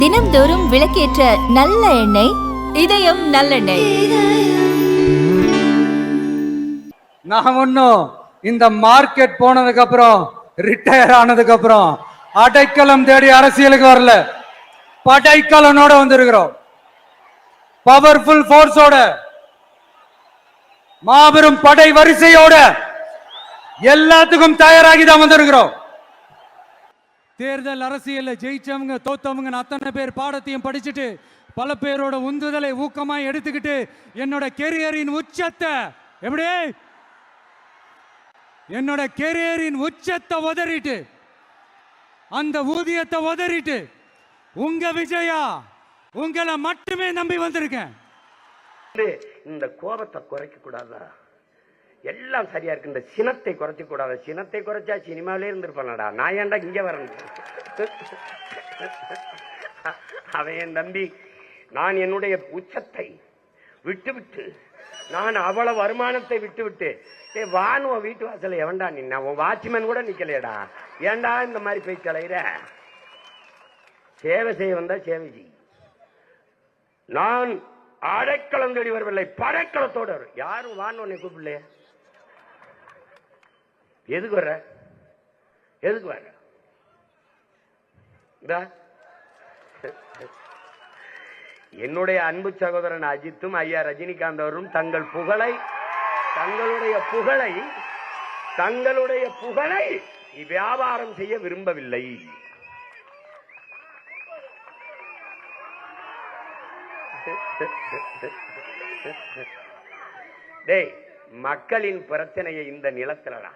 தினம்தோறும் விளக்கேற்ற நல்ல எண்ணெய் இதயம் நல்லெண்ணெய். நான் ஒன்றும் இந்த மார்க்கெட் போனதுக்கு அப்புறம் ரிட்டையர் ஆனதுக்கு அப்புறம் அடைக்கலம் தேடி அரசியலுக்கு வரல. படைக்கலனோட வந்திருக்கிறோம். பவர்ஃபுல் ஃபோர்ஸோட மாபெரும் படை வரிசையோட எல்லாத்துக்கும் தயாராகி தான் வந்திருக்கிறோம். தேர்தல் அரசியலில் ஜெயிச்சவங்க தோத்தவங்க அத்தனை பேர் பாடத்தையும் படிச்சுட்டு பல பேரோட உந்துதலை ஊக்கமா எடுத்துக்கிட்டு என்னோட கெரியரின் உச்சத்தை எப்படி? என்னோட கெரியரின் உச்சத்தை உதறிட்டு அந்த ஊதியத்தை உதறிட்டு உங்க விஜயா உங்களை மட்டுமே நம்பி வந்திருக்கேன். இந்த கோபத்தை குறைக்க கூடாதா எல்லாம் சரியா இருக்கு. இந்த சினத்தை குறைக்க கூடாது சினத்தை குறைச்சா சினிமாவிலே இருந்திருப்பானடா. நான் ஏன்டா இங்க வரேன்? அவன் என் தம்பி நான் என்னுடைய உச்சத்தை விட்டுவிட்டு நான் அவ்வளவு வருமானத்தை விட்டுவிட்டு ஏ வானுவ வீட்டு வாசல எவன்டா நின்னா? உன் வாட்ச்மேன் கூட நிக்கலையடா. ஏன்டா இந்த மாதிரி போய் கலையிற சேவை செய்ய வந்தா சேவை செய். நான் அடைக்கலம் தேடி வரவில்லை படைக்கலத்தோட யாரும் வான்னு உன்னை கூப்பிடலையே? எதுக்கு வர்ற? எதுக்கு வர்ற? என்னுடைய அன்பு சகோதரன் அஜித்தும் ஐயா ரஜினிகாந்த் அவரும் தங்கள் புகழை தங்களுடைய புகழை தங்களுடைய புகழை வியாபாரம் செய்ய விரும்பவில்லை. டேய் மக்களின் பிரச்சனையை இந்த நிலத்துலடா.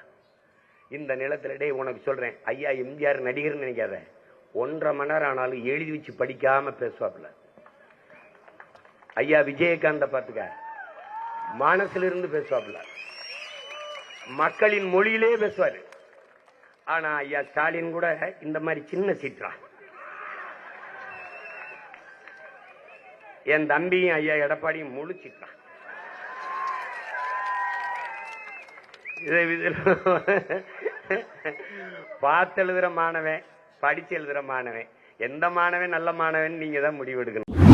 இந்த நிலத்துல டே உனக்கு சொல்றேன். ஐயா எம்ஜிஆர் நடிகர்னு நினைக்காத. ஒன்றரை மணி நேரம் ஆனாலும் எழுதி வச்சு படிக்காம பேசுவாப்புல. ஐயா விஜயகாந்த பார்த்துக்க. மனசுல இருந்து பேசுவாப்புல. மக்களின் மொழியிலே பேசுவாரு. ஆனா ஐயா ஸ்டாலின் கூட இந்த மாதிரி சின்ன சீற்றா. என் தம்பியும் ஐயா எடப்பாடியும் முழிச்சிட்டான் இதை இதில் பார்த்து எழுதுற மாணவன் படிச்சு எழுதுற மாணவன். எந்த மாணவன் நல்ல மாணவன் நீங்க தான் முடிவெடுக்கணும்.